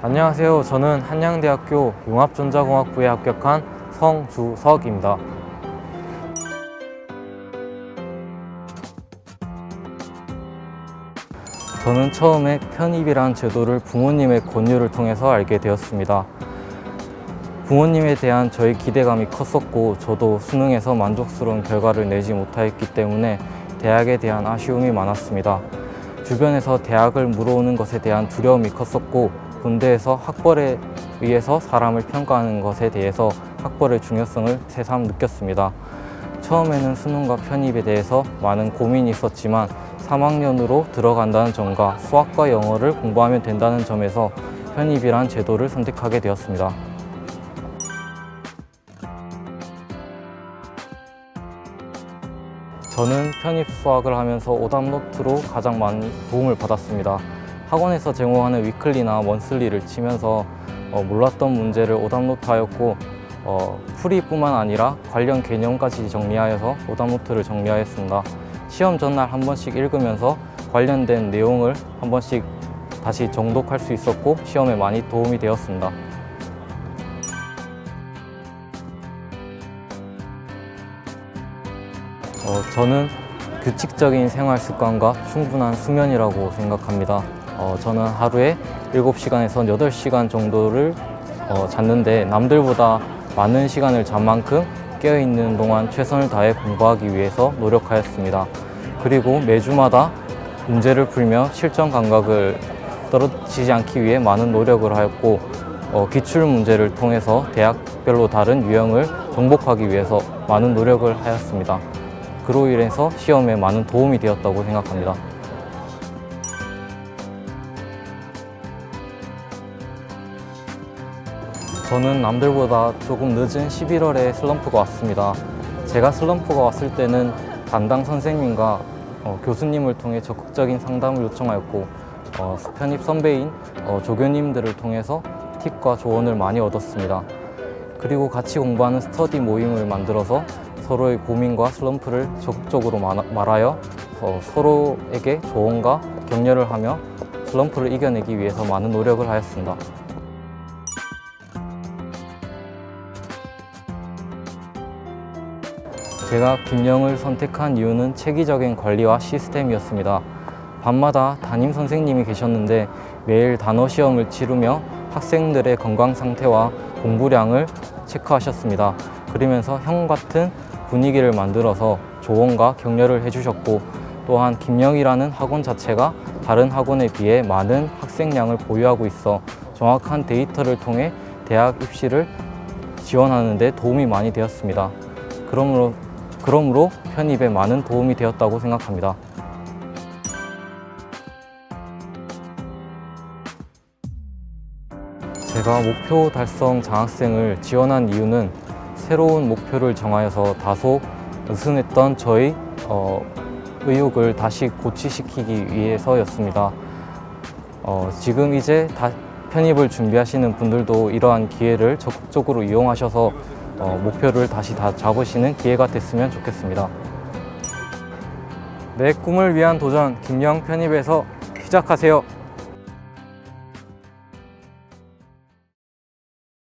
안녕하세요. 저는 한양대학교 융합전자공학부에 합격한 성주석입니다. 저는 처음에 편입이란 제도를 부모님의 권유를 통해서 알게 되었습니다. 부모님에 대한 저의 기대감이 컸었고 저도 수능에서 만족스러운 결과를 내지 못하였기 때문에 대학에 대한 아쉬움이 많았습니다. 주변에서 대학을 물어오는 것에 대한 두려움이 컸었고 군대에서 학벌에 의해서 사람을 평가하는 것에 대해서 학벌의 중요성을 새삼 느꼈습니다. 처음에는 수능과 편입에 대해서 많은 고민이 있었지만 3학년으로 들어간다는 점과 수학과 영어를 공부하면 된다는 점에서 편입이란 제도를 선택하게 되었습니다. 저는 편입 수학을 하면서 오답노트로 가장 많이 도움을 받았습니다. 학원에서 제공하는 위클리나 먼슬리를 치면서 어, 몰랐던 문제를 오답노트하였고 어, 풀이뿐만 아니라 관련 개념까지 정리하여서 오답노트를 정리하였습니다. 시험 전날 한 번씩 읽으면서 관련된 내용을 한 번씩 다시 정독할 수 있었고 시험에 많이 도움이 되었습니다. 어, 저는 규칙적인 생활 습관과 충분한 수면이라고 생각합니다. 어, 저는 하루에 7시간에서 8시간 정도를 어, 잤는데 남들보다 많은 시간을 잔 만큼 깨어있는 동안 최선을 다해 공부하기 위해서 노력하였습니다. 그리고 매주마다 문제를 풀며 실전 감각을 떨어지지 않기 위해 많은 노력을 하였고 어, 기출 문제를 통해서 대학별로 다른 유형을 정복하기 위해서 많은 노력을 하였습니다. 그로 인해서 시험에 많은 도움이 되었다고 생각합니다. 저는 남들보다 조금 늦은 11월에 슬럼프가 왔습니다. 제가 슬럼프가 왔을 때는 담당 선생님과 어, 교수님을 통해 적극적인 상담을 요청하였고 어, 편입 선배인 어, 조교님들을 통해서 팁과 조언을 많이 얻었습니다. 그리고 같이 공부하는 스터디 모임을 만들어서 서로의 고민과 슬럼프를 적극적으로 마- 말하여 어, 서로에게 조언과 격려를 하며 슬럼프를 이겨내기 위해서 많은 노력을 하였습니다. 제가 김영을 선택한 이유는 체계적인 관리와 시스템이었습니다. 밤마다 담임 선생님이 계셨는데 매일 단어 시험을 치르며 학생들의 건강 상태와 공부량을 체크하셨습니다. 그러면서 형 같은 분위기를 만들어서 조언과 격려를 해주셨고 또한 김영이라는 학원 자체가 다른 학원에 비해 많은 학생량을 보유하고 있어 정확한 데이터를 통해 대학 입시를 지원하는 데 도움이 많이 되었습니다. 그러므로 그러므로 편입에 많은 도움이 되었다고 생각합니다. 제가 목표 달성 장학생을 지원한 이유는 새로운 목표를 정하여서 다소 느슨했던 저의 어, 의욕을 다시 고취시키기 위해서였습니다. 어, 지금 이제 다 편입을 준비하시는 분들도 이러한 기회를 적극적으로 이용하셔서 어, 목표를 다시 다 잡으시는 기회가 됐으면 좋겠습니다. 내 꿈을 위한 도전 김영 편입에서 시작하세요.